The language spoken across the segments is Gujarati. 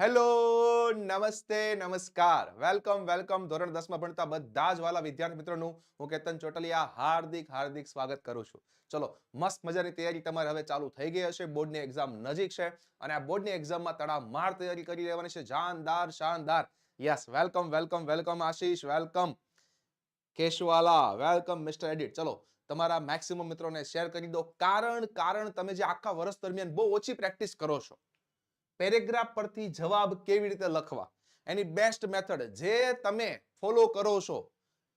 હેલો, નમસ્તે, નમસ્કાર. Welcome welcome. ધોરણ દસમાં ભણતા બધા જ વાલા વિદ્યાર્થી મિત્રોનું હું કેતન ચોટલિયા હાર્દિક હાર્દિક સ્વાગત કરું છું. ચલો, મસ્ત મજાની તૈયારી તમારે હવે ચાલુ થઈ ગઈ હશે. બોર્ડની એક્ઝામ નજીક છે અને આ બોર્ડની એક્ઝામમાં તડામાર તૈયારી કરી લેવાની છે. જાનદાર, શાનદાર. Yes welcome welcome welcome, Ashish. Welcome, Keshwala. Welcome mister edit ચલો, તમારા મેક્સિમમ મિત્રોને શેર કરી દો. કારણ કારણ તમે જે આખા વર્ષ દરમિયાન બહુ ઓછી પ્રેક્ટિસ કરો છો. પેરેગ્રાફ પરથી જવાબ કેવી રીતે લખવા? એની બેસ્ટ મેથડ જે તમે ફોલો કરો છો,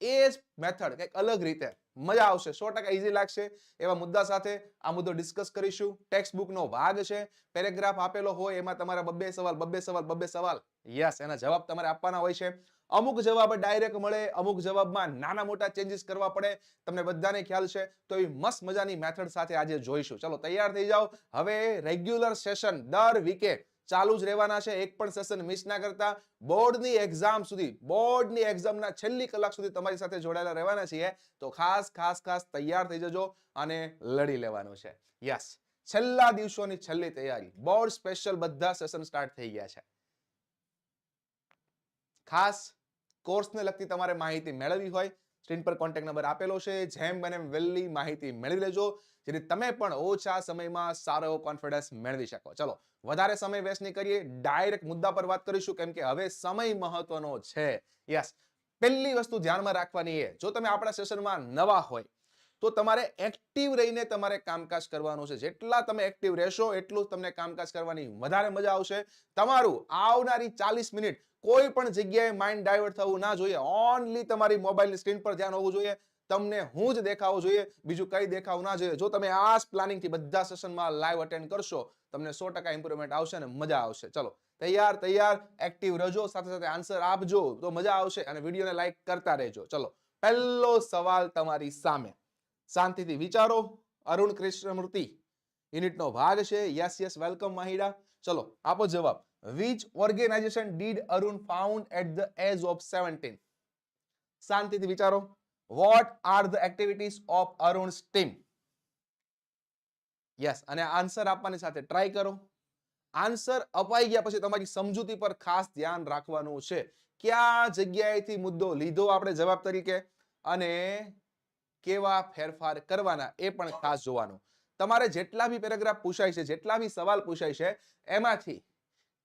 એ જ મેથડ કંઈક અલગ રીતે. મજા આવશે, સો ટકા ઈઝી લાગશે. એવા મુદ્દા સાથે આ મુદ્દો ડિસ્કસ કરીશું. ટેક્સ્ટ બુકનો ભાગ છે, પેરેગ્રાફ આપેલો હોય, એમાં તમારા બબ્બે સવાલ બબ્બે સવાલ બબ્બે સવાલ. યસ એના જવાબ તમારે આપવાના હોય છે. અમુક જવાબ ડાયરેક્ટ મળે, અમુક જવાબમાં નાના મોટા ચેન્જીસ કરવા પડે. તમને બધાને ખ્યાલ છે, તો એ મસ્ત મજાની મેથડ સાથે આજે જોઈશું. ચલો, તૈયાર થઈ જાઓ. હવે રેગ્યુલર સેશન દર વીકે ચાલુ જ રહેવાના છે. એક પણ સેશન મિસ ના કરતા. બોર્ડની એક્ઝામ સુધી, બોર્ડની એક્ઝામના છેલ્લી કલાક સુધી તમારી સાથે જોડાયેલા રહેવાના છીએ. તો ખાસ ખાસ ખાસ તૈયાર થઈ જજો અને લડી લેવાનું છે. યસ છેલ્લા દિવસોની છેલ્લી તૈયારી. બોર્ડ સ્પેશિયલ બધા સેશન સ્ટાર્ટ થઈ ગયા છે. ખાસ કોર્સને લગતી તમારે માહિતી મેળવવી હોય, સ્ક્રીન પર કોન્ટેક્ટ નંબર આપેલો છે, જેમ બને વહેલી માહિતી મેળવી લેજો, જેથી તમે પણ ઓછા સમયમાં સારો એવો કોન્ફિડન્સ મેળવી શકો. ચલો, વધારે સમય વેસ્ટ નહીં કરીએ ડાયરેક્ટ મુદ્દા પર વાત કરીશું, કેમ કે હવે સમય મહત્વનો છે. યસ પહેલી વસ્તુ ધ્યાનમાં રાખવાની એ, જો તમે આપણા સેશનમાં નવા હોય, તો તમારે એક્ટિવ રહીને તમારે કામકાજ કરવાનું છે. જેટલા તમે એક્ટિવ રહેશો, એટલું તમને કામકાજ કરવાની વધારે મજા આવશે. તમારું આવનારી ચાલીસ મિનિટ કોઈ પણ જગ્યાએ માઇન્ડ ડાયવર્ટ થવું ના જોઈએ. ઓનલી તમારી મોબાઈલની સ્ક્રીન પર ધ્યાન હોવું જોઈએ. તમને હું જ દેખાવું જોઈએ. બીજું કઈ દેખાવું ના જોઈએ. જો તમે આ પ્લાનિંગથી બધા સેશનમાં લાઈવ અટેન્ડ કરશો, તમને સો ટકા ઇમ્પ્રુવમેન્ટ આવશે અને મજા આવશે. ચલો, તૈયાર તૈયાર એક્ટિવ રહેજો. સાથે સાથે આન્સર આપજો. તો મજા આવશે અને વિડીયોને લાઈક કરતા રહેજો. ચલો, પહેલો સવાલ તમારી સામે. શાંતિથી વિચારો. અરુણ કૃષ્ણમૂર્તિ યુનિટનો ભાગ છે. Yes yes welcome Mahida. ચલો, આપો જવાબ. Which organization did Arun found at the age of 17 શાંતિથી વિચારો. What are the activities of Arun steam yes અને આન્સર આપવાની સાથે ટ્રાય કરો. આન્સર અપાઈ ગયા પછી તમારી સમજૂતી પર ખાસ ધ્યાન રાખવાનું છે. કયા જગ્યાએથી મુદ્દો લીધો આપણે જવાબ તરીકે? અને કેવા ફેરફાર કરવાના એ પણ ખાસ જોવાનું. તમારે જેટલા બી પેરેગ્રાફ પૂછાય છે, જેટલા બી સવાલ પૂછાય છે, એમાંથી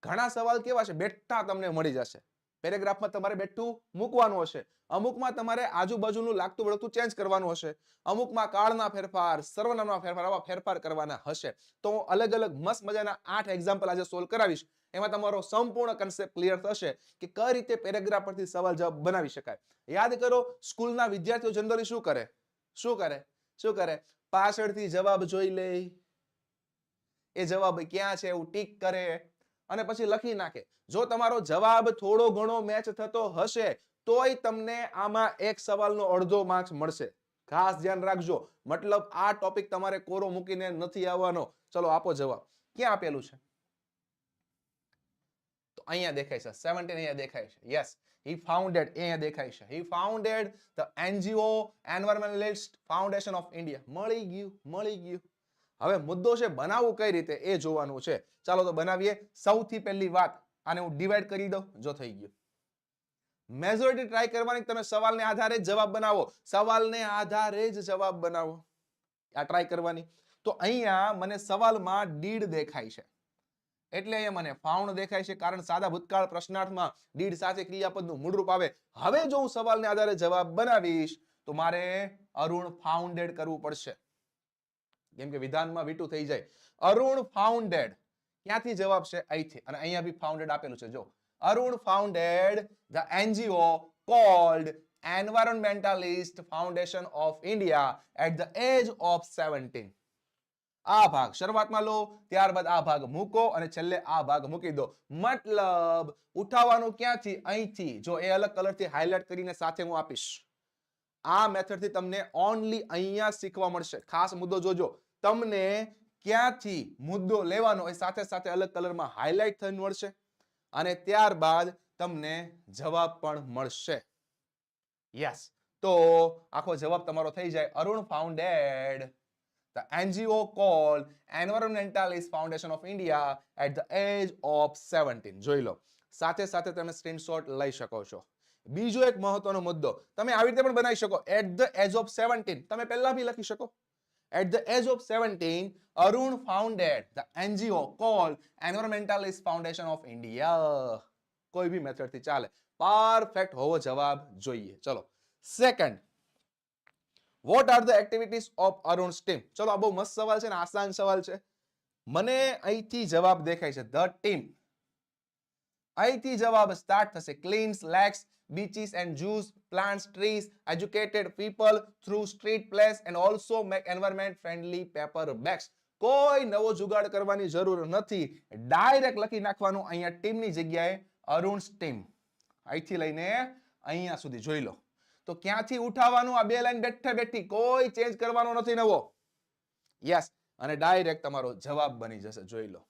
ઘણા સવાલ કેવા છે? બેઠા તમને મળી જશે. પેરેગ્રાફમાં તમારે બેઠું મૂકવાનું હશે. અમુકમાં તમારે આજુબાજુનું લાગતું વળગતું ચેન્જ કરવાનું હશે. અમુકમાં કાળના ફેરફાર સર્વનામના ફેરફાર, આવા ફેરફાર કરવાના હશે. તો હું અલગ અલગ મસ્ત મજાના આઠ એક્ઝામ્પલ આજે સોલ્વ કરાવીશ. એમાં તમારો સંપૂર્ણ કન્સેપ્ટ ક્લિયર થશે કે કઈ રીતે પેરેગ્રાફ પરથી સવાલ જવાબ બનાવી શકાય. યાદ કરો, સ્કૂલના વિદ્યાર્થીઓ જનરલી શું કરે? શું કરે? શું કરે? પાછળથી જવાબ જોઈ લે. એ જવાબ ક્યાં છે? એવું ટીક કરે. અને પછી લખી નાખે. જો તમારો જવાબ થોડો ઘણો મેચ થતો હશે, તોય તમને આમાં એક સવાલનો અડધો માર્ક્સ મળશે. ખાસ ધ્યાન રાખજો. મતલબ આ ટોપિક તમારે કોરો મૂકીને નથી આવવાનો. ચલો, આપો જવાબ. ક્યાં આપેલું છે? તો અહીંયા દેખાય છે. 17 અહીંયા દેખાય છે. Yes he founded. અહીંયા દેખાય છે. He founded the NGO Environmentalist Foundation of India. મળી ગયું મળી ગયું. હવે મુદ્દો છે બનાવવું કઈ રીતે એ જોવાનું છે. ચાલો તો બનાવીએ સૌથી પહેલી વાત, આને હું ડિવાઈડ કરી દઉં, જો થઈ ગયું. મેજોરિટી ટ્રાય કરવાની તમે સવાલને આધારે જ જવાબ બનાવો? સવાલને આધારે જ જવાબ બનાવો. આ ટ્રાય કરવાની. તો અહીંયા મને સવાલમાં દીડ દેખાય છે. એટલે અહીંયા મને ફાઉન્ડ દેખાય છે, કારણ સાદા ભૂતકાળ પ્રશ્નાર્થમાં દીડ સાથે ક્રિયાપદનું મૂળરૂપ આવે. હવે જો હું સવાલને આધારે જવાબ બનાવીશ, તો મારે અરુણ ફાઉન્ડેડ કરવું પડશે. કેમ કે વિધાનમાં વીટું થઈ જાય. અરુણ ફાઉન્ડેડ ક્યાંથી જવાબ છે? અહીંથી. અને અહીંયા બી ફાઉન્ડેડ આપેલું છે. જો. Arun founded the NGO called environmentalist foundation of India at the age of seventeen આ ભાગ. શરૂઆતમાં લો. ત્યારબાદ આ ભાગ મૂકો અને છેલ્લે આ ભાગ મૂકી દો. મતલબ ઉઠાવવાનું ક્યાંથી? અહીંથી. જો એ અલગ કલરથી હાઇલાઇટ કરીને સાથે હું આપીશ. આ મેથડથી તમને ઓનલી અહીંયા શીખવા મળશે. ખાસ મુદ્દો જોજો. તમને ક્યાંથી મુદ્દો લેવાનો એ સાથે સાથે અલગ કલરમાં હાઇલાઇટ થઈને મળશે અને ત્યારબાદ તમને જવાબ પણ મળશે. યસ તો આખો જવાબ તમારો થઈ જાય Arun founded the NGO call environmentalist foundation of India at the age of seventeen જોઈ લો. સાથે સાથે તમે સ્ક્રીનશોટ લઈ શકો છો. બીજો એક મહત્વનો મુદ્દો. તમે આવી રીતે પણ બનાવી શકો. એટ ધ એજ ઓફ 17 તમે પહેલા બી લખી શકો. At the age of 17 Arun founded the NGO call Environmentalist foundation of India કોઈ બી મેથડથી ચાલે. પરફેક્ટ હોવો જવાબ જોઈએ. ચલો. Second what are the activities of Arun team ચલો, આ બહુ મસ્ત સવાલ છે ને આસાન સવાલ છે. મને અહીંથી જવાબ દેખાય છે. ધ ટીમ અહીંથી જવાબ સ્ટાર્ટ થશે. Cleans lakes beaches and juice plants trees educated people through street place and also make environment friendly paper bags કોઈ નવો જુગાડ કરવાની જરૂર નથી. ડાયરેક્ટ લખી નાખવાનું અહીંયા ટીમની જગ્યાએ અરુણ ટીમ અહીંથી લઈને અહીંયા સુધી જોઈ લો. તો ક્યાંથી ઉઠાવવાનું? આ બે લાઈન બેઠે બેઠી. કોઈ ચેન્જ કરવાનો નથી નવો. યસ અને ડાયરેક્ટ તમારો જવાબ બની જશે. જોઈ લો.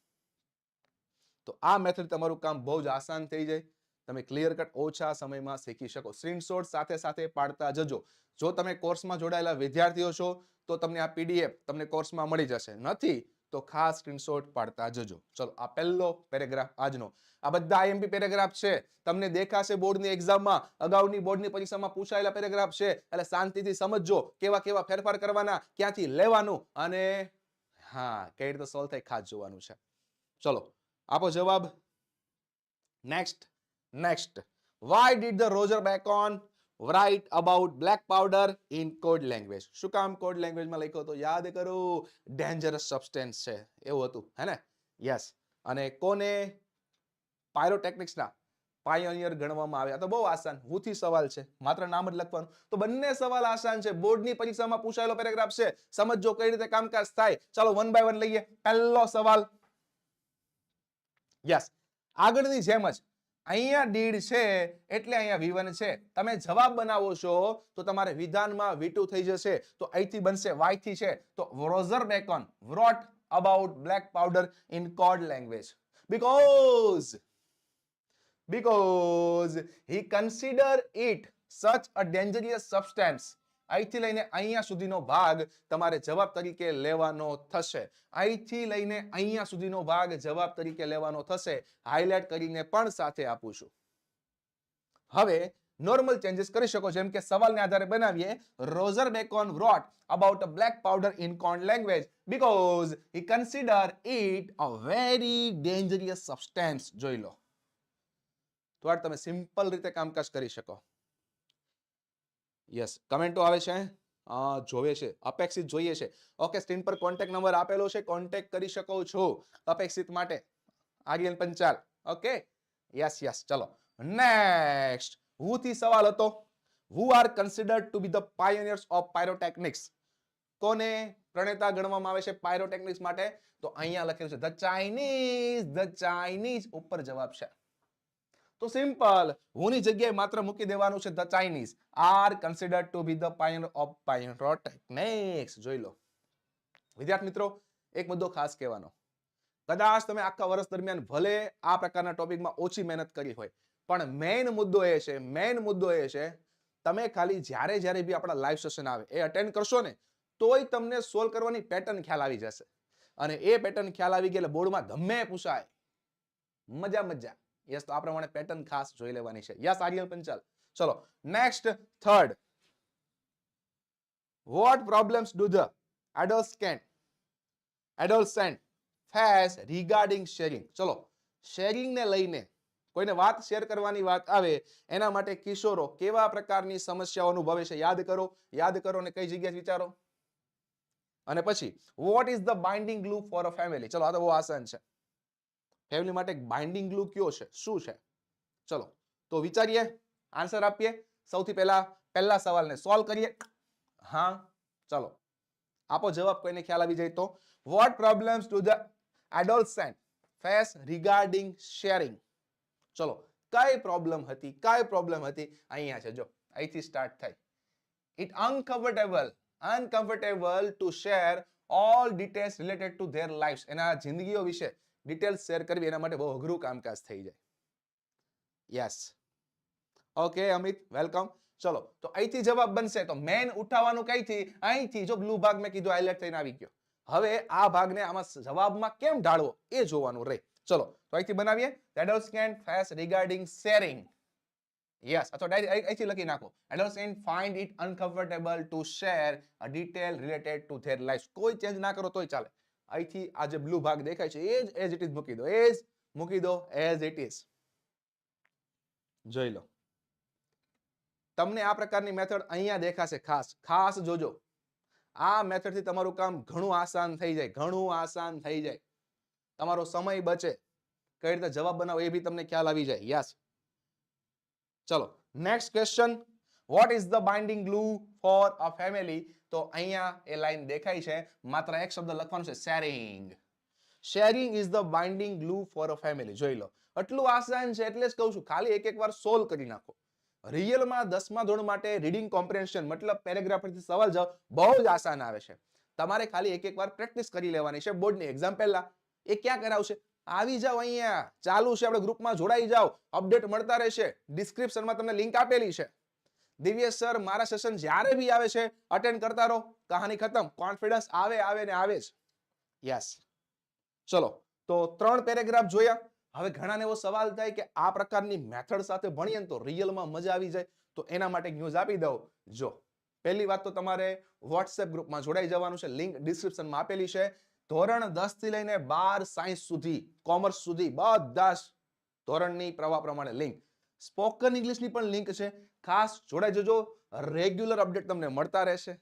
તો આ મેથડ તમારું કામ બહુ જ આસાન થઈ જાય. તમે ક્લિયર કટ ઓછા સમયમાં શીખી શકો. સ્ક્રીનશોટ સાથે સાથે પાડતા જજો. જો તમે કોર્સમાં જોડાયેલા વિદ્યાર્થીઓ છો, તો તમને આ પીડીએફ તમને કોર્સમાં મળી જશે. નથી, તો ખાસ સ્ક્રીનશોટ પાડતા જજો. ચલો, આ પહેલો પેરેગ્રાફ આજનો. આ બધા આઈએમપી પેરેગ્રાફ છે. તમને દેખાશે બોર્ડની એક્ઝામમાં અગાઉની બોર્ડની પરીક્ષામાં પૂછાયેલા પેરેગ્રાફ છે. એટલે શાંતિથી સમજજો કેવા કેવા ફેરફાર કરવાના, ક્યાંથી લેવાનું અને હા કઈ રીતે સોલ્વ થાય ખાસ જોવાનું છે. ચલો આપો જવાબ. Next next why did the Roger Bacon write about black powder in code language શું કામ કોડ લેંગ્વેજમાં લખ્યો હતો? યાદ કરો ડેન્જરસ સબસ્ટેન્સ છે. એવું હતું, હે ને? યસ અને કોને? પાયરોટેકનિક્સના પાયોનિયર ગણવામાં આવ્યા. તો બહુ આસાન, હુથી સવાલ છે. માત્ર નામ જ લખવાનું. તો બંને સવાલ આસાન છે. બોર્ડની પરીક્ષામાં પૂછાયેલો પેરેગ્રાફ છે. સમજો કઈ રીતે કામકાજ થાય. ચાલો વન બાય વન લઈએ. પહેલો સવાલ. યસ આગળની જેમ જ અહીંયા ડીડ છે એટલે અહીંયા V1 છે તમે જવાબ બનાવો છો તો તમારે વિધાનમાં V2 થઈ જશે તો અહીંથી બનશે Y થી છે તો Roger Bacon wrote about black powder in code language because because he consider it such a dangerous substance અહીંથી લઈને અહીંયા સુધીનો ભાગ તમારે જવાબ તરીકે લેવાનો થશે. અહીંથી લઈને અહીંયા સુધીનો ભાગ જવાબ તરીકે લેવાનો થશે. હાઇલાઇટ કરીને પણ સાથે આપું છું. હવે નોર્મલ ચેન્જીસ કરી શકો, જેમ કે સવાલને આધારે બનાવીએ. Roger Bacon wrote about a black powder in language because because consider it a very dangerous substance જોઈ લો. તો તમે સિમ્પલ રીતે કામકાજ કરી શકો. યસ કમેન્ટો આવે છે જોવે છે. અપેક્ષિત જોઈએ છે. ઓકે સ્ક્રીન પર કોન્ટેક નંબર આપેલો છે. કોન્ટેક કરી શકો છો અપેક્ષિત માટે. Aryan Panchal. Okay yes yes ચલો. નેક્સ્ટ હુ થી સવાલ હતો. Who are considered to be the pioneers of pyrotechnics કોને? પ્રણેતા ગણવામાં આવે છે પાયરોટેકનિક્સ માટે. તો અહીંયા લખેલું છે ધ ચાઇનીઝ ધ ચાઇનીઝ ઉપર જવાબ છે. તો સિમ્પલ હુની જગ્યાએ માત્ર મૂકી દેવાનું છે the Chinese are considered to be the pioneer of pyrotechnics જોઈ લો. વિદ્યાર્થી મિત્રો, એક મુદ્દો ખાસ કહેવાનો. કદાચ તમે આખા વર્ષ દરમિયાન ભલે આ પ્રકારના ટોપિકમાં ઓછી મહેનત કરી હોય, પણ મેઇન મુદ્દો એ છે મેઇન મુદ્દો એ છે, તમે ખાલી જ્યારે જ્યારે બી આપણા લાઈવ સેશન આવે, એ અટેન્ડ કરશો ને, તોય તમને સોલ્વ કરવાની પેટર્ન ખ્યાલ આવી જશે. અને એ પેટર્ન ખ્યાલ આવી ગયેલા બોર્ડમાં ધમે પૂછાય. મજા મજા. યસ તો આ પ્રમાણે પેટર્ન ખાસ જોઈ લેવાની છે. યસ આર્યન પંચાલ ચલો next third what problems do the adolescent adolescent face regarding sharing ચલો શેરિંગ ને લઈને કોઈને વાત શેર કરવાની વાત આવે, એના માટે કિશોરો કેવા પ્રકારની સમસ્યાઓ અનુભવે છે, યાદ કરો. યાદ કરો ને કઈ જગ્યાએ વિચારો. અને પછી what is the binding glue for a family ચલો, આ તો બહુ આસાન છે. ફેમિલી માટે બાઇન્ડિંગ ગ્લુ કયો છે? શું છે? ચલો, તો વિચારીએ આન્સર આપીએ. સૌથી પહેલા પહેલા સવાલને સોલ્વ કરીએ. હા, ચલો. આપો જવાબ કોઈને ખ્યાલ આવી જાય તો. What problems to the adolescent face regarding sharing ચલો, કઈ પ્રોબ્લેમ હતી? કઈ પ્રોબ્લેમ હતી? અહીંયા છે, જો, અહીંથી સ્ટાર્ટ થાય. It uncomfortable uncomfortable to share all details related to their life એના જિંદગીઓ વિશે ડિટેલ્સ શેર કરવી એના માટે બહુ અઘરું કામકાજ થઈ જાય. યસ ઓકે અમિત વેલકમ ચલો, તો અહીંથી જવાબ બનશે. તો મેન ઉઠાવવાનું કઈથી અહીંથી. જો બ્લુ ભાગ મેં કીધું હાઇલાઇટ થઈને આવી ગયો. હવે આ ભાગને આમાં જવાબમાં કેમ ઢાળવો? એ જોવાનું રહે ચલો, તો અહીંથી બનાવીએ. Can face regarding sharing yes અથવા ડાયરેક્ટ અહીંથી લખી નાખો. Can find it uncomfortable to share detail related to their lives. કોઈ ચેન્જ ના કરો, તોય ચાલે. અહીંથી આ જે બ્લુ ભાગ દેખાય છે, એ જ એઝ ઇટ ઇઝ મૂકી દો, એ મૂકી દો એઝ ઇટ ઇઝ જોઈ લો. તમને આ પ્રકારની મેથડ અહીંયા દેખાશે ખાસ ખાસ જોજો. આ મેથડથી તમારું કામ ઘણું આસાન થઈ જાય, ઘણું આસાન થઈ જાય. તમારો સમય બચે. કઈ રીતે જવાબ બનાવો એ બી તમને ખ્યાલ આવી જાય. યસ. ચલો next question what is the binding glue for a family તો અહીંયા એ લાઈન દેખાય છે. માત્ર એક શબ્દ લખવાનો છે sharing sharing is the binding glue for a family જોઈ લો. આટલું આસાન છે એટલે જ કહું છું, ખાલી એક એક વાર સોલ્વ કરી નાખો. રિયલમાં દસમા ધોરણ માટે રીડિંગ કોમ્પ્રેન્શન મતલબ પેરેગ્રાફ પરથી સવાલ જવાબ, બહુ જ આસાન આવે છે. તમારે ખાલી એક એક વાર પ્રેક્ટિસ કરી લેવાની છે. બોર્ડની એક્ઝામ પહેલા એ ક્યાં કરાવશે? આવી જાઓ અહીંયા. ચાલુ છે, આપણે ગ્રુપમાં જોડાઈ જાઓ. અપડેટ મળતા રહેશે. ડિસ્ક્રિપ્શનમાં તમને લિંક આપેલી છે. દિવ્ય સર, મારા સેશન જ્યારે બી આવે છે અટેન્ડ કરતા રહો. કહાની ખતમ. કોન્ફિડન્સ આવે આવે ને આવે જ. યસ ચલો, તો ત્રણ પેરેગ્રાફ જોયા. હવે ઘણાને એવો સવાલ થાય કે આ પ્રકારની મેથડ સાથે ભણીએ ને તો રિયલમાં મજા આવી જાય. તો એના માટે ન્યૂઝ આપી દઉં. જો, પહેલી વાત તો તમારે વોટ્સએપ ગ્રુપમાં જોડાઈ જવાનું છે. લિંક ડિસ્ક્રિપ્શનમાં આપેલી છે. ધોરણ દસથી લઈને બાર સાયન્સ સુધી કોમર્સ સુધી, બધા ધોરણની પ્રવાહ પ્રમાણે લિંક સ્પોકન ઇંગ્લિશની પણ લિંક છે. ખાસ જોડાઈ જજો. રેગ્યુલર અપડેટ તમને મળતા રહેશે.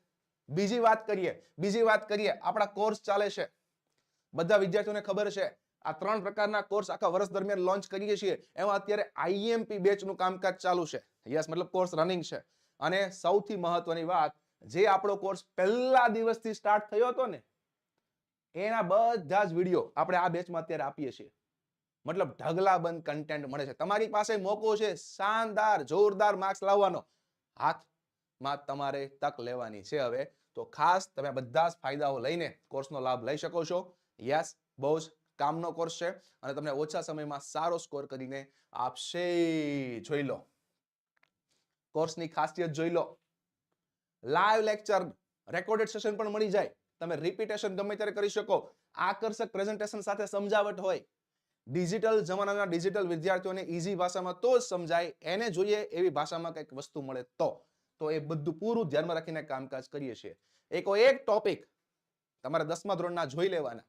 બીજી વાત કરીએ. બીજી વાત કરીએ. આપણા કોર્સ ચાલે છે. બધા વિદ્યાર્થીઓને ખબર છે. આ ત્રણ પ્રકારના કોર્સ આખા વર્ષ દરમિયાન લોન્ચ કરીએ છીએ. એમાં અત્યારે આઈએમપી બેચનું કામકાજ ચાલુ છે. યસ, મતલબ કોર્સ રનિંગ છે. અને સૌથી મહત્વની વાત, જે આપણો કોર્સ પહેલા દિવસથી સ્ટાર્ટ થયો હતો ને, એના બધા જ વીડિયો આપણે આ બેચમાં અત્યારે આપીએ છીએ. મતલબ ઢગલાબંધ કન્ટેન્ટ મળે છે. તમારી પાસે મોકો છે શાનદાર, જોરદાર માર્ક્સ લાવવાનો. હાથમાં તમારે તક લેવાની છે હવે. તો ખાસ તમે બધા જ ફાયદાઓ લઈને કોર્સનો લાભ લઈ શકો છો. યસ બહુ જ કામનો કોર્સ છે અને તમને ઓછા સમયમાં સારો સ્કોર કરીને આપશે. જોઈ લો. કોર્સની ખાસિયત જોઈ લો. લાઈવ લેક્ચર રેકોર્ડેડ સેશન પણ મળી જાય. તમે રિપીટેશન ગમે ત્યારે કરી શકો. આકર્ષક પ્રેઝન્ટેશન સાથે સમજાવટ હોય. ડિજિટલ જમાનાના ડિજિટલ વિદ્યાર્થીઓને ઈઝી ભાષામાં તો જ સમજાય, એને જોઈએ એવી ભાષામાં કંઈક વસ્તુ મળે તો. તો એ બધું પૂરું ધ્યાનમાં રાખીને કામકાજ કરીએ છીએ. એકો એક ટોપિક તમારે દસમા ધોરણના જોઈ લેવાના.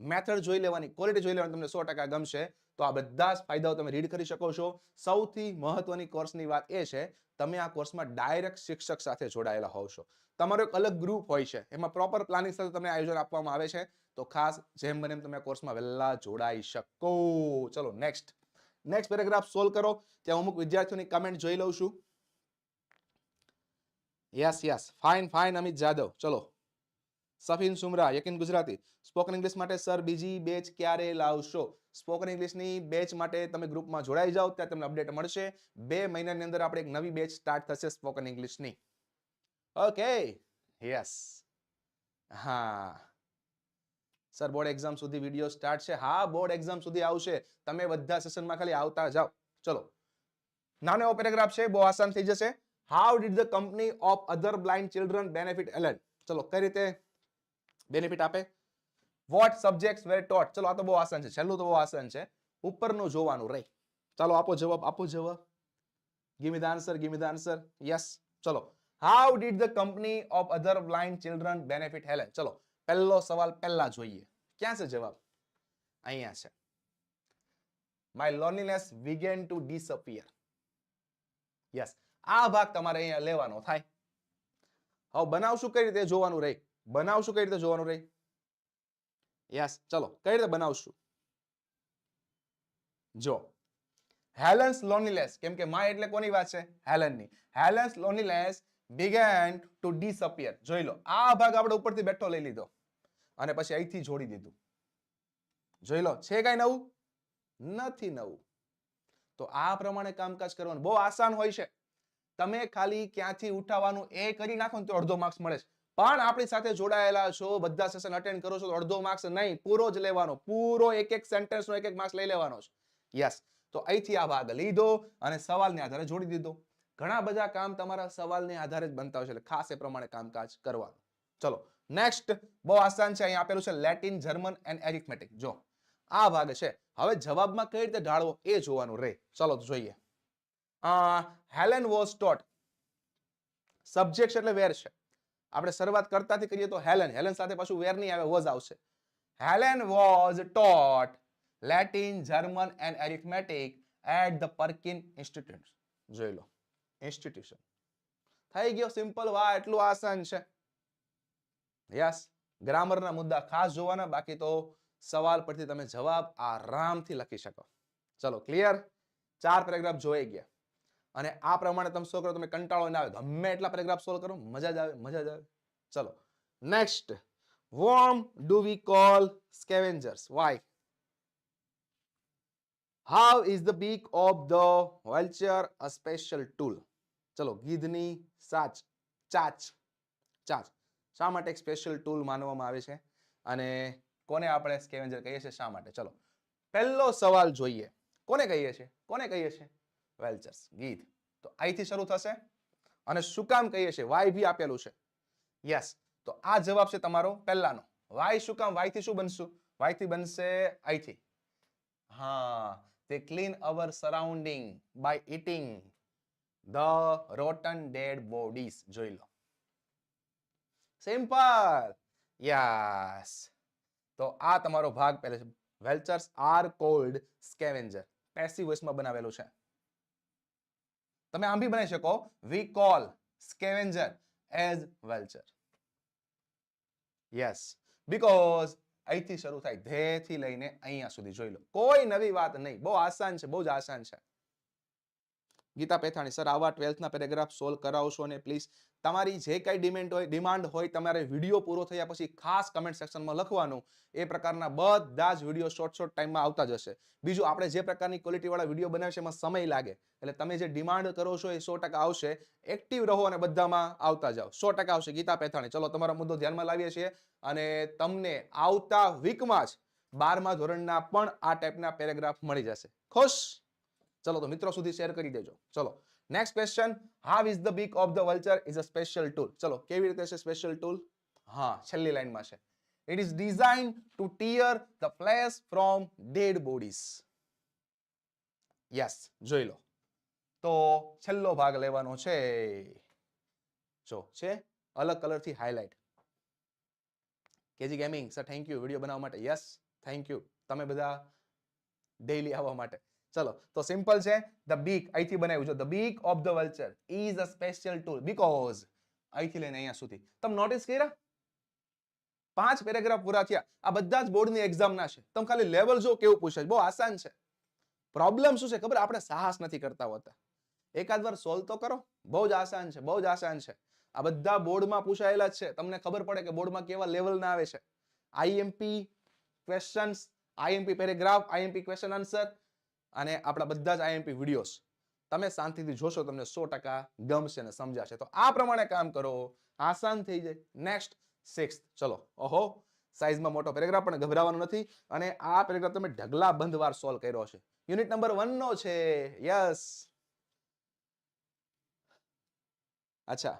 મેથડ જોઈ લેવાની ક્વોલિટી જોઈ લેવાની તમને સો ટકા ગમશે. તો આ બધા જ ફાયદાઓ તમે રીડ કરી શકો છો. સૌથી મહત્વની કોર્સની વાત એ છે તમે આ કોર્સમાં ડાયરેક્ટ શિક્ષક સાથે જોડાયેલા હોવ છો. તમારો એક અલગ ગ્રુપ હોય છે. એમાં પ્રોપર પ્લાનિંગ સાથે તમને આયોજન આપવામાં આવે છે. તો ખાસ જેમ બને એમ તમે કોર્સમાં વહેલા જોડાઈ શકો. ચલો નેક્સ્ટ નેક્સ્ટ પેરેગ્રાફ સોલ્વ કરો. ત્યાં અમુક વિદ્યાર્થીઓની કમેન્ટ જોઈ લઉં છું. Yes yes fine fine Amit Jadav. ચલો. સફીન સુમરા, યકીન ગુજરાતી. સ્પોકન ઇંગ્લિશ માટે સર, બીજી બેચ ક્યારે લાવશો? સ્પોકન ઇંગ્લિશની બેચ માટે તમે ગ્રુપમાં જોડાઈ જાઓ, ત્યાં તમને અપડેટ મળશે. બે મહિનાની અંદર આપણે એક નવી બેચ સ્ટાર્ટ થશે સ્પોકન ઇંગ્લિશની ઓકે યસ હા. સર બોર્ડ એક્ઝામ સુધી વીડિયો સ્ટાર્ટ છે. હા બોર્ડ એક્ઝામ સુધી આવશે. તમે બધા સેશનમાં ખાલી આવતા જાઓ. ચલો. નાનો એવો પેરેગ્રાફ છે, બહુ આસાન થઈ જશે. How did the company of other blind children benefit alert ચલો, કઈ રીતે બેનિફિટ આપે. વોટ સબ્જેક્ટ વેર ટોટ ચલો, આ તો બહુ આસાન છે. છેલ્લું તો બહુ આસાન છે. ઉપરનું જોવાનું રે ચાલો, આપો જવાબ આપો જવાબ. Give the answer give the answer yes ચલો. How did the company of other blind children benefit Helen ચલો, પહેલો સવાલ પહેલા જોઈએ. ક્યાં છે જવાબ? અહીંયા છે. My loneliness began to disappear yes આ ભાગ તમારે અહીંયા લેવાનો થાય. હવે બનાવશું કઈ રીતે? જોવાનું રહે બનાવશું કઈ રીતે જોવાનું રહે યસ ચલો, કઈ રીતે બનાવશું? જો, હેલન્સ લોનલીનેસ, કેમ કે માય એટલે કોની વાત છે? હેલનની. Helen's loneliness began to disappear જોઈ લો, આ ભાગ આપણે ઉપરથી બેઠો લઈ લીધો અને પછી અહીંથી જોડી દીધું. જોઈ લો, છે કઈ નવું? નથી નવું. તો આ પ્રમાણે કામકાજ કરવાનું. બહુ આસાન હોય છે. તમે ખાલી ક્યાંથી ઉઠાવવાનું એ કરી નાખો ને તો અડધો માર્ક્સ મળે છે. પણ આપણી સાથે જોડાયેલા છો, બધા સેશન અટેન્ડ કરો છો તો અડધો માર્ક્સ નહીં, પૂરો જ લેવાનો, પૂરો એક એક સેન્ટેન્સનો એક એક માર્ક્સ લઈ લેવાનો છે. યસ તો અહીંથી આ ભાગ લીધો અને સવાલને આધારે જોડી દીધો. ઘણા બધા કામ તમારા સવાલને આધારે જ બનતા હોય છે ખાસ એ પ્રમાણે કામકાજ કરવાનું. ચલો નેક્સ્ટ બહુ આસાન છે, અહીં આપેલું છે લેટિન જર્મન એન્ડ એરિથમેટિક જો, આ ભાગ છે. હવે જવાબમાં કઈ રીતે ઢાળવો એ જોવાનું રે. ચલો જોઈએ. હેલેન વોઝ ટોટ સબ્જેક્ટ એટલે વેર છે? આપણે શરૂઆત કરતાથી કરીએ તો હેલેન હેલેન સાથે પાછું વેર નહીં આવે, વોઝ આવશે. Helen was taught. Latin, German and arithmetic at the Perkin institute જોઈ લો. ઇન્સ્ટિટ્યુશન. થઈ ગયો સિમ્પલ વાહ એટલું આસાન છે. યસ, ગ્રામરના મુદ્દા ખાસ જોવાના, બાકી તો સવાલ પરથી તમે જવાબ આરામથી લખી શકો. ચલો, ક્લિયર? ચાર પેરેગ્રાફ જોઈ ગયા. અને આ પ્રમાણે તમે શું કરો, તમે કંટાળો ના આવે ગમે એટલા પેરેગ્રાફ સોલ્વ કરો, મજા જ આવે, મજા જ આવે. ચલો next whom do we call scavengers why how is the beak of the vulture a special tool ચલો, ગીધની સાચ, ચાચ ચાચ. શા માટે એક સ્પેશિયલ ટૂલ માનવામાં આવે છે? અને કોને આપણે સ્કેવેન્જર કહીએ છીએ? શા માટે? ચલો, પહેલો સવાલ જોઈએ. કોને કહીએ છીએ? કોને કહીએ છીએ? વેલ્ચર્સ, ગીધ. તો અહીંથી શરૂ થશે. અને શું કામ કહીએ છીએ? વાય ભી આપેલું છે. યસ. તો આ જવાબ છે તમારો પહેલાનો. વાય શું કામ? વાયથી શું બનશું? વાયથી બનશે અહીંથી હા. તે clean our surrounding by eating the rotten dead bodies જોઈ લો. સિમ્પલ યસ તો આ તમારો ભાગ પહેલો છે. Vultures are cold scavenger passive વોઇસમાં બનાવેલું છે. તમે આમ બી બનાવી શકો. We call scavenger as vulture yes because અહીંથી શરૂ થાય. ધે થી લઈને અહીંયા સુધી. જોઈ લો. કોઈ નવી વાત નહીં. બહુ આસાન છે. બહુ જ આસાન છે. ગીતા પેથાણી, સર, આવા ટ્વેલ્થના પેરેગ્રાફ સોલ્વ કરાવશો અને પ્લીઝ. તમારી જે કઈ ડિમેન્ડ હોય, ડિમાન્ડ હોય, તમારે વીડિયો પૂરો થયા પછી ખાસ કમેન્ટ સેક્શનમાં લખવાનું. એ પ્રકારના બધા જ વીડિયો શોર્ટ શોર્ટ ટાઈમમાં આવતા જ હશે બીજું, આપણે જે પ્રકારની ક્વોલિટી વાળા વીડિયો બનાવે છે એમાં સમય લાગે. એટલે તમે જે ડિમાન્ડ કરો છો, એ સો ટકા આવશે. એક્ટિવ રહો અને બધામાં આવતા જાઓ. સો ટકા આવશે. ગીતા પેથાણી, ચલો તમારો મુદ્દો ધ્યાનમાં લાવીએ છીએ અને તમને આવતા વીકમાં જ બારમા ધોરણના પણ આ ટાઈપના પેરેગ્રાફ મળી જશે. ખુશ? ચલો તો મિત્રો સુધી શેર કરી દેજો. ચલો next question how is the beak of the vulture is a special tool ચલો, કેવી રીતે છે સ્પેશિયલ ટૂલ હા, છેલ્લી લાઈનમાં છે. It is design to tear the flesh from dead bodies yes જોઈ લો. તો છેલ્લો ભાગ લેવાનો છે. જો, છે? અલગ કલરથી highlight KG gaming sir thank you video બનાવવા માટે. યસ થેન્ક યુ તમે બધા ડેઈલી આવવા માટે. ચલો, તો સિમ્પલ છે. ધ બીક અહીંથી બનાવ્યું છે. The beak of the vulture is a special tool because અહીંથી લઈને અહીંયા સુધી. તમે નોટિસ કર્યા? પાંચ પેરેગ્રાફ પૂરા થયા. આ બધા જ બોર્ડની એક્ઝામના છે. તમે ખાલી લેવલ જો કેવું પૂછે બહુ આસાન છે. પ્રોબ્લેમ શું છે? ખબર? આપણે સાહસ નથી કરતા હોતા. એકાદ વાર સોલ્વ તો કરો. બહુ જ આસાન છે. બહુ જ આસાન છે. આ બધા બોર્ડમાં પૂછાયેલા છે. તમને ખબર પડે કે બોર્ડમાં કેવા લેવલના આવે છે. IMP questions IMP paragraph IMP question answer અને આપણા બધા જ આઈએમપી વિડીયોઝ તમે શાંતિથી જોશો, તમને સો ટકા ગમશે અને સમજાશે. તો આ પ્રમાણે કામ કરો. આસાન થઈ જાય. નેક્સ્ટ સિક્સ ચલો. ઓહો સાઇઝમાં મોટો પેરેગ્રાફ પણ ગભરાવાનો નથી. અને આ પેરેગ્રાફ તમે ઢગલા બંધ વાર સોલ્વ કર્યો છે યુનિટ નંબર વન નો છે. યસ અચ્છા.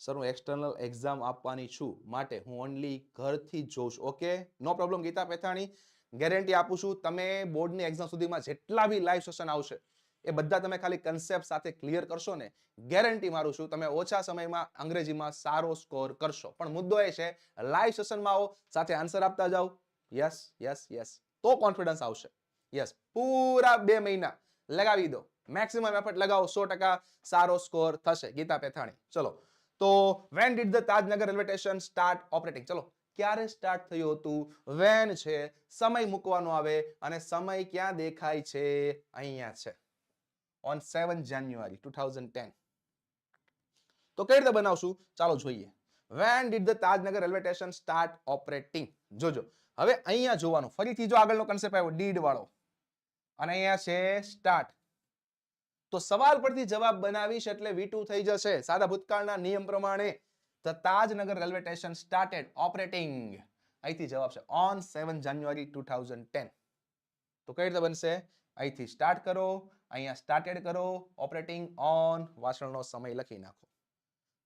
સર હું એક્સટર્નલ એક્ઝામ આપવાની છું માટે હું ઓનલી ઘરથી જોઉં છું. Okay no problem Geeta Pethani. Guarantee આપું છું, તમે બોર્ડની એક્ઝામ સુધીમાં જેટલા બી લાઈવ સેશન આવશે, એ બધા તમે ખાલી કન્સેપ્ટ સાથે ક્લિયર કરશો ને ગેરંટી મારું છું, તમે ઓછા સમયમાં અંગ્રેજીમાં સારો સ્કોર કરશો. પણ મુદ્દો એ છે લાઈવ સેશનમાં આવો, સાથે આન્સર આપતા જાઓ. યસ યસ યસ તો કોન્ફિડન્સ આવશે. યસ પૂરા બે મહિના લગાવી દો. મેક્સિમમ એફર્ટ લગાવો, સો ટકા સારો સ્કોર થશે. ગીતા પેથાણી. ચલો. તો when did the Tajnagar railway start operating ચલો. ક્યારે સ્ટાર્ટ થયું હતું? વેન છે? સમય મૂકવાનો આવે અને સમય ક્યાં દેખાય છે? અહીંયા છે. ઓન સેવન જાન્યુઆરી ટુ તો કઈ રીતે બનાવશું? ચાલો જોઈએ. When did the Tajnagar railway station start operating જોજો. હવે અહીંયા જોવાનું. ફરીથી જો આગળનો કન્સેપ્ટ આવ્યો ડીડ વાળો. અને અહીંયા છે સ્ટાર્ટ તો સવાલ પરથી જવાબ બનાવીશ એટલે વી થઈ જશે. સાદા ભૂતકાળના નિયમ પ્રમાણે. The Tajnagar railway station started operating અહીંથી જવાબ છે ઓન સેવન જાન્યુઆરી ટુ તો કઈ રીતે બનશે? અહીંથી સ્ટાર્ટ કરો, અહીંયા સ્ટાર્ટેડ કરો ઓપરેટિંગ ઓન વાસણનો સમય લખી નાખો.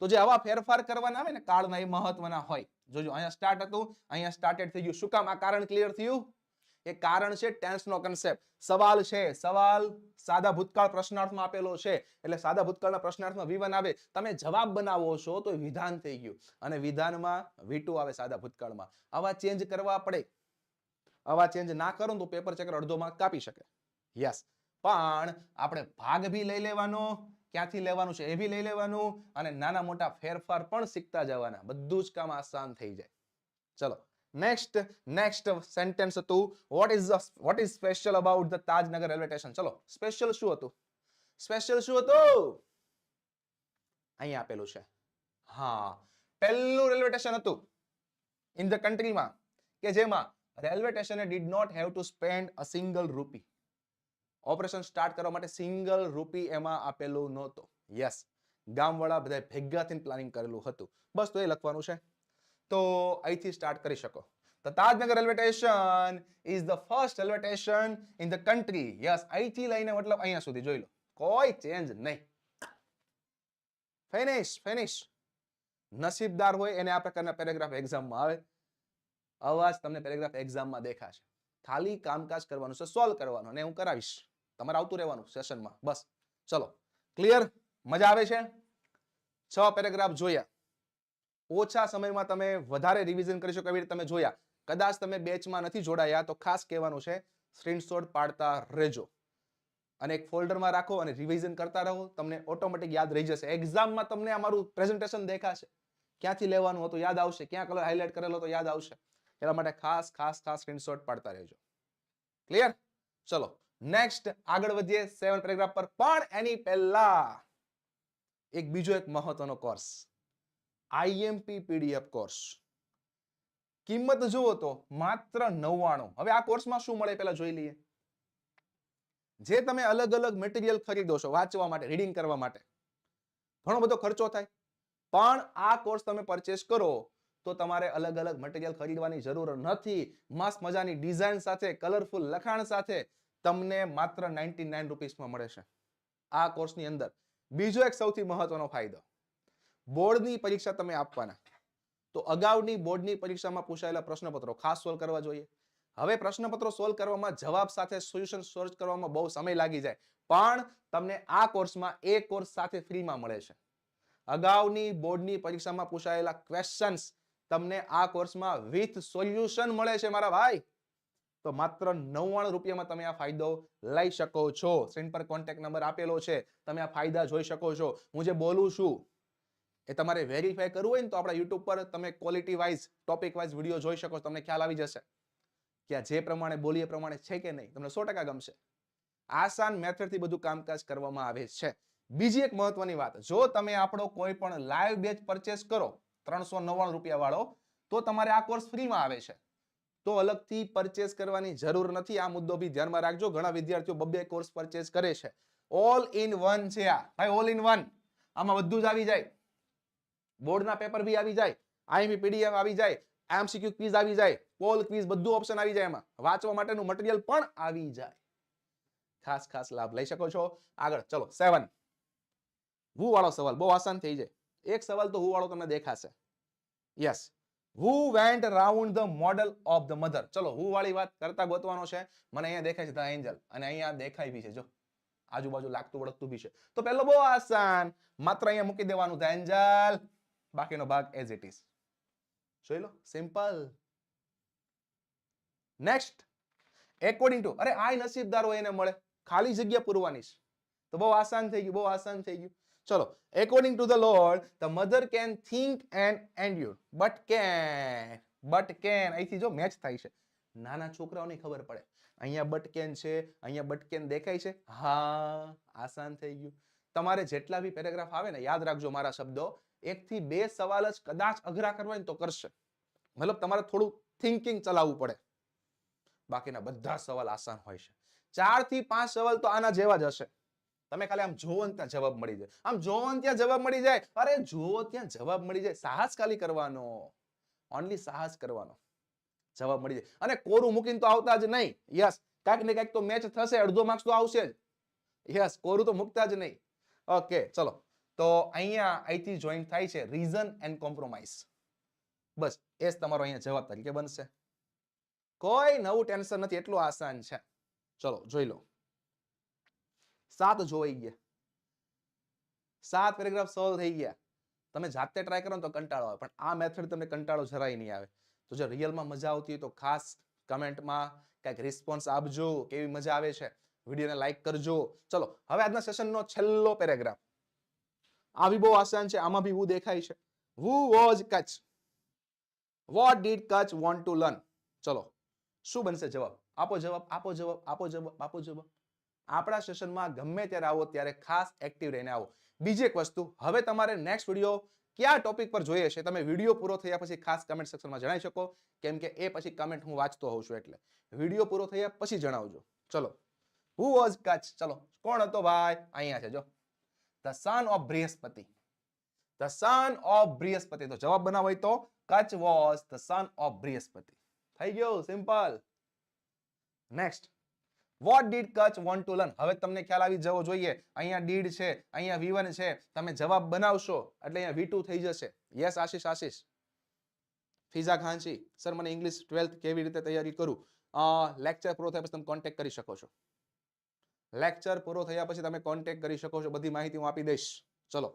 તો જે આવા ફેરફાર કરવાના આવે ને, કાળના એ મહત્વના હોય. જોજો, અહીંયા સ્ટાર્ટ હતું, અહીંયા સ્ટાર્ટેડ થઈ ગયું. શું કામ? આ કારણ ક્લિયર થયું? એ કારણ છે ટેન્સ નો કન્સેપ્ટ સવાલ છે, સવાલ સાદા ભૂતકાળ પ્રશ્નાર્થમાં આપેલો છે. એટલે સાદા ભૂતકાળના પ્રશ્નાર્થમાં વિવન આવે, તમે જવાબ બનાવો છો તો વિધાન થઈ ગયું. અને વિધાનમાં વીટુ આવે સાદા ભૂતકાળમાં. આવા ચેન્જ કરવા પડે. આવા ચેન્જ ના કરો તો પેપર ચેકર અડધો માર્ક કાપી શકે. યસ પણ આપણે ભાગ ભી લઈ લેવાનો, ક્યાંથી લેવાનું છે એ બી લઈ લેવાનું અને નાના મોટા ફેરફાર પણ શીખતા જવાના. બધું જ કામ આસાન થઈ જાય. ચલો. નેક્સ્ટ નેક્સ્ટ સેન્ટેન્સ હતું what is what is special about the Tajnagar railway station ચલો સ્પેશિયલ શું હતું? સ્પેશિયલ શું હતું? અહીંયા આપેલું છે. હા, પહેલું રેલવે સ્ટેશન હતું. ઇન ધ કન્ટ્રીમાં કે જેમાં રેલવે સ્ટેશને did not have to spend a single rupee operation start કરવા માટે સિંગલ રૂપી એમાં આપેલું નહોતો. યસ ગામવાળા બધા ભેગા થઈને પ્લાનિંગ કરેલું હતું. બસ તો એ લખવાનું છે. તો અહીંથી સ્ટાર્ટ કરી શકો. તો Tajnagar railway station is the first railway station in the country yes અહીંથી લઈને મતલબ અહીંયા સુધી. જોઈ લો. કોઈ ચેન્જ નહીં. ફિનિશ ફિનિશ નસીબદાર હોય એને આ પ્રકારના પેરેગ્રાફ એક્ઝામમાં આવે. અવાજ તમને પેરેગ્રાફ એક્ઝામમાં દેખાશે. ખાલી કામકાજ કરવાનું છે સોલ્વ કરવાનું અને હું કરાવીશ. તમારે આવતું રહેવાનું સેશનમાં બસ. ચલો. ક્લિયર મજા આવે છે? છ પેરેગ્રાફ જોયા. ઓછા સમયમાં તમે વધારે રિવિઝન કરી શકો એવી રીતે તમે જોયા. કદાચ તમે બેચમાં નથી જોડાયા તો ખાસ કહેવાનું છે સ્ક્રીનશોટ પાડતા રહેજો. અને એક ફોલ્ડરમાં રાખો અને રિવિઝન કરતા રહો, તમને ઓટોમેટિક યાદ રહી જશે. એક્ઝામમાં તમને અમારું પ્રેઝન્ટેશન દેખાશે. ક્યાંથી લેવાનું હતું યાદ આવશે, ક્યાં કલર હાઇલાઇટ કરેલો તો યાદ આવશે. એટલા માટે ખાસ ખાસ ખાસ સ્ક્રીનશોટ પાડતા રહેજો. ક્લિયર ચલો નેક્સ્ટ આગળ વધીએ. સેવન પેરેગ્રાફ પર. પણ એની પહેલા એક બીજો એક મહત્વનો કોર્સ આઈએમપી પીડીએફ કોર્સ કિંમત જુઓ તો માત્ર નવ્વાણું. હવે આ કોર્સમાં શું મળે પેલા જોઈ લઈએ. જે તમે અલગ અલગ મટીરિયલ ખરીદો છો વાંચવા માટે રીડિંગ કરવા માટે, ઘણો બધો ખર્ચો થાય. પણ આ કોર્સ તમે પરચેસ કરો તો તમારે અલગ અલગ મટીરિયલ ખરીદવાની જરૂર નથી. મસ્ત મજાની ડિઝાઇન સાથે કલરફુલ લખાણ સાથે તમને માત્ર નાઇન્ટી નાઇન રૂપીસમાં મળે છે. આ કોર્સની અંદર. બીજો એક સૌથી મહત્વનો ફાયદો. બોર્ડની પરીક્ષા તમે આપવાના. તો અગાઉની બોર્ડની પરીક્ષામાં પૂછાયેલા પ્રશ્નપત્રો ખાસ સોલ્વ કરવા જોઈએ. હવે પ્રશ્નપત્રો સોલ્વ કરવામાં જવાબ સાથે સોલ્યુશન સર્ચ કરવામાં બહુ સમય લાગી જાય. પણ તમને આ કોર્સમાં એ કોર્સ સાથે ફ્રીમાં મળે છે. અગાઉની બોર્ડની પરીક્ષામાં પૂછાયેલા ક્વેશ્ચન્સ તમને આ કોર્સમાં વિથ સોલ્યુશન મળે છે મારા ભાઈ. તો માત્ર નવ્વાણું રૂપિયામાં તમે આ ફાયદો લઈ શકો છો. સ્ક્રીન પર કોન્ટેક્ટ નંબર આપેલો છે. તમે આ ફાયદા જોઈ શકો છો. હું જે બોલું છું એ તમારે વેરીફાઈ કરવું હોય ને તો આપણા યુટ્યુબ પર તમે quality wise topic wise video જોઈ શકો તમને ખ્યાલ આવી જશે. કે આ જે પ્રમાણે બોલીએ પ્રમાણે છે કે નહીં, તમને સો ટકા ગમશે. આસાન મેથડથી બધું કામકાજ કરવામાં આવે છે. બીજી એક મહત્વની વાત, જો તમે આપણો કોઈ પણ લાઈવ બેચ પરચેસ કરો, ત્રણસો નવ્વાણું રૂપિયા વાળો, તો તમારે આ કોર્સ ફ્રીમાં આવે છે. તો અલગથી પરચેસ કરવાની જરૂર નથી. આ મુદ્દો બી ધ્યાનમાં રાખજો. ઘણા વિદ્યાર્થીઓ બબ્બે કોર્સ પરચેસ કરે છે. ઓલ ઇન વન છે આ. ભાઈ ઓલ ઇન વન આમાં બધું જ આવી જાય. બોર્ડના પેપર બી આવી જાય આઈએમપી પીડીએફ આવી જાય એમસીક્યુ ક્વિઝ આવી જાય, પોલ ક્વિઝ બધું ઓપ્શન આવી જાય એમાં. વાંચવા માટેનું મટીરિયલ પણ આવી જાય. ખાસ ખાસ લાભ લઈ શકો છો. આગળ, ચલો સેવન હુ વાળો સવાલ? બહુ આસાન થઈ જાય. એક સવાલ તો હુ વાળો તમને દેખાશે. Yes who went round the model of the mother ચલો હુ વાળી વાત કરતા ગોતવાનો છે. મને અહીંયા દેખાય છે ધ એન્જલ અને અહીંયા દેખાય બી છે, જો. આજુબાજુ લાગતું વળગતું બી છે. તો પહેલો બહુ આસાન. માત્ર અહીંયા મૂકી દેવાનું ધ એન્જલ બાકીનો ભાગ એઝ ઇટ ઇઝ જોઈ લો સિમ્પલ નેક્સ્ટ એકોર્ડિંગ ટુ અરે આ નસીબદાર હોય એને મળે. ખાલી જગ્યા પૂરવાની છે. તો બહુ આસાન થઈ ગયું, બહુ આસાન થઈ ગયું. ચલો according to the lord the mother can think and endure but can but can અહીંથી જો મેચ થાય છે. નાના છોકરાઓને ખબર પડે. અહીંયા બટ કેન છે, અહીંયા બટ કેન દેખાય છે. હા, આસાન થઈ ગયું. તમારે જેટલા બી પેરેગ્રાફ આવે ને, યાદ રાખજો મારા શબ્દો. એક થી બે સવાલ જ કદાચ અઘરા કરવા તો કરશે. મતલબ તમારે થોડું થિંકિંગ ચલાવવું પડે. બાકીના બધા સવાલ આસાન હોય છે. ચારથી પાંચ સવાલ તો આના જેવા જ હશે. તમે ખાલી આમ જોવો ત્યાં જવાબ મળી જાય. આમ જોવો ત્યાં જવાબ મળી જાય. અરે જોવો ત્યાં જવાબ મળી જાય. સાહસ ખાલી કરવાનો. ઓનલી સાહસ કરવાનો. જવાબ મળી જાય. અને કોરું મૂકીને તો આવતા જ નહીં. યસ કાંઈક ને કાંઈક તો મેચ થશે. અડધો માર્ક્સ તો આવશે જ. યસ કોરું તો મૂકતા જ નહીં. ઓકે ચલો. તો અહીંયા અહીંથી જોઈન થાય છે રીઝન એન્ડ કોમ્પ્રોમાઇઝ બસ, એ જ તમારો અહીંયા જવાબ તરીકે બનશે. કોઈ નવું ટેન્શન નથી, એટલું આસાન છે. ચલો, જોઈ લો. સાત જોઈ ગયા. સાત પેરેગ્રાફ સોલ્વ થઈ ગયા. તમે જાતે ટ્રાય કરો તો કંટાળો આવે, પણ આ મેથડ તમને કંટાળો જરાય નહીં આવે. તો જો રિયલમાં મજા આવતી હોય તો ખાસ કમેન્ટમાં કંઈક રિસ્પોન્સ આપજો, કેવી મજા આવે છે. વિડીયોને લાઈક કરજો. ચલો, હવે આજના સેશનનો છેલ્લો પેરેગ્રાફ આ બી બહુ આસાન છે, આમાં બી વુ દેખાય છે. Who was Kacha what did Kacha want to learn ચલો, શું બનશે જવાબ? આપો જવાબ આપો જવાબ આપો જવાબ આપો જવાબ. આપણા સેશનમાં ગમે ત્યારે આવો, ત્યારે ખાસ એક્ટિવ રહીને આવો. બીજી એક વસ્તુ, હવે તમારે નેક્સ્ટ વીડિયો કયા ટોપિક પર જોઈએ છે, તમે વીડિયો પૂરો થયા પછી ખાસ કમેન્ટ સેક્શનમાં જણાવી શકો. કેમ કે એ પછી કમેન્ટ હું વાંચતો હોઉં છું એટલે. વીડિયો પૂરો થયા પછી જણાવજો. ચલો હુ વોઝ કચ્છ ચલો, કોણ હતો ભાઈ? અહીંયા છે, જો. The son of Brihaspati the son of Brihaspati તો જવાબ બનાવો તો Kacha was the son of Brihaspati થઈ ગયું simple next what did Kacha want to learn હવે તમને ખ્યાલ આવી જવો જોઈએ. અહીંયા ડીડ છે, અહીંયા વી છે. તમે જવાબ બનાવશો, એટલે અહીંયા વી થઈ જશે. યસ આશીષ આશીષ. ફિઝા ખાંચી સર, મને ઇંગ્લિશ ટ્વેલ્થ કેવી રીતે તૈયારી કરું? લેક્ચર પૂરો થાય પછી તમે કોન્ટેક્ટ કરી શકો છો. લેક્ચર પૂરો થયા પછી તમે કોન્ટેક્ટ કરી શકો છો. બધી માહિતી હું આપી દઈશ. ચલો.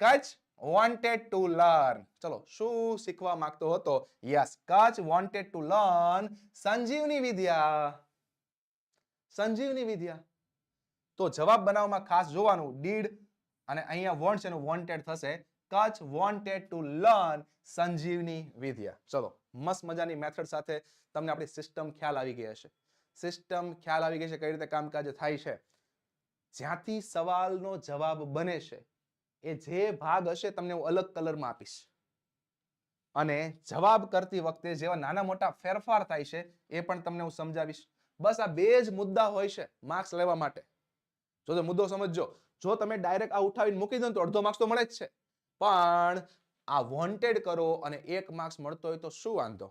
કચ્છ વોન્ટેડ ટુ લર્ન ચલો, શું શીખવા માંગતો હતો? Yes Kacha wanted to learn Sanjivani Vidya. Sanjivani Vidya. તો જવાબ બનાવવામાં ખાસ જોવાનું. ડીડ અને અહીંયા વોન્ટ છે એનું વોન્ટેડ થશે. Kacha wanted to learn Sanjivani Vidya. ચલો, મસ્ત મજાની મેથડ સાથે તમને આપણી સિસ્ટમ ખ્યાલ આવી ગઈ હશે. સિસ્ટમ ખ્યાલ આવી ગઈ છે કઈ રીતે કામકાજ થાય છે. જ્યાંથી સવાલનો જવાબ બને છે, એ જે ભાગ હશે તમને હું અલગ કલરમાં આપીશ. અને જવાબ કરતી વખતે જેવા નાના મોટા ફેરફાર થાય છે, એ પણ તમને હું સમજાવીશ. બસ આ બે જ મુદ્દા હોય છે માર્ક્સ લેવા માટે. જો તો મુદ્દો સમજજો. જો તમે ડાયરેક્ટ આ ઉઠાવીને મૂકી દો તો અડધો માર્ક્સ તો મળે જ છે. પણ આ વોન્ટેડ કરો અને એક માર્ક્સ મળતો હોય તો શું વાંધો?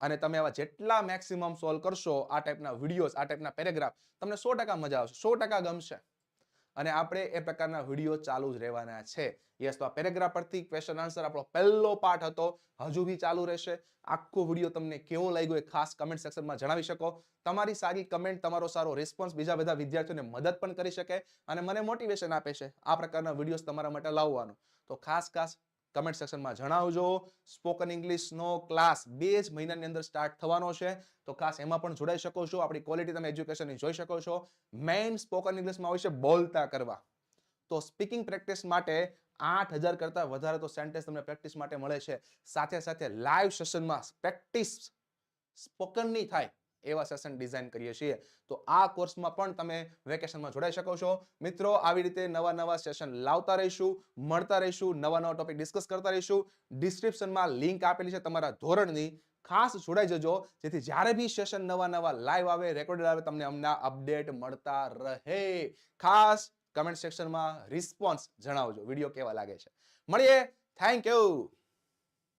અને તમે આવા જેટલા મેક્સિમમ સોલ્વ કરશો આ ટાઈપના વિડીયોઝ આ ટાઈપના પેરેગ્રાફ તમને સો ટકા મજા આવશે, સો ટકા ગમશે. અને આપણે એ પ્રકારના વીડિયો ચાલુ જ રહેવાના છે. યસ તો આ પેરેગ્રાફ પરથી ક્વેશ્ચન આન્સર આપણો પહેલો પાઠ હતો, હજુ બી ચાલુ રહેશે. આખો વીડિયો તમને કેવો લાગ્યો એ ખાસ કમેન્ટ સેક્શનમાં જણાવી શકો. તમારી સારી કમેન્ટ તમારો સારો રિસ્પોન્સ બીજા બધા વિદ્યાર્થીઓને મદદ પણ કરી શકે અને મને મોટિવેશન આપે છે આ પ્રકારના વિડીયોઝ તમારા માટે લાવવાનો. તો ખાસ ખાસ કમેન્ટ સેક્શનમાં જણાવજો. સ્પોકન ઇંગ્લિશનો ક્લાસ બે જ મહિનાની અંદર સ્ટાર્ટ થવાનો છે. તો ખાસ એમાં પણ જોડાઈ શકો છો. આપણી ક્વોલિટી તમે એજ્યુકેશનની જોઈ શકો છો. મેઇન સ્પોકન ઇંગ્લિશમાં હોય છે બોલતા કરવા. તો સ્પીકિંગ પ્રેક્ટિસ માટે આઠ હજાર કરતા વધારે તો સેન્ટેન્સ તમને પ્રેક્ટિસ માટે મળે છે. સાથે સાથે લાઈવ સેશનમાં પ્રેક્ટિસ સ્પોકનની થાય. એવા સેશન ડિઝાઇન કરીએ છીએ. તો આ કોર્સમાં પણ તમે વેકેશનમાં જોડાઈ શકો છો. મિત્રો, આવી રીતે નવા નવા સેશન લાવતા રહીશું, મળતા રહીશું, નવા નવા ટોપિક ડિસ્કસ કરતા રહીશું. ડિસ્ક્રિપ્શનમાં લિંક આપેલી છે તમારા ધોરણની. ખાસ જોડાઈ જજો, જેથી જ્યારે બી સેશન નવા નવા લાઈવ આવે રેકોર્ડેડ આવે, તમને અમને અપડેટ મળતા રહે. ખાસ કમેન્ટ સેક્શનમાં રિસ્પોન્સ જણાવજો વીડિયો કેવા લાગે છે. મળીએ. Thank you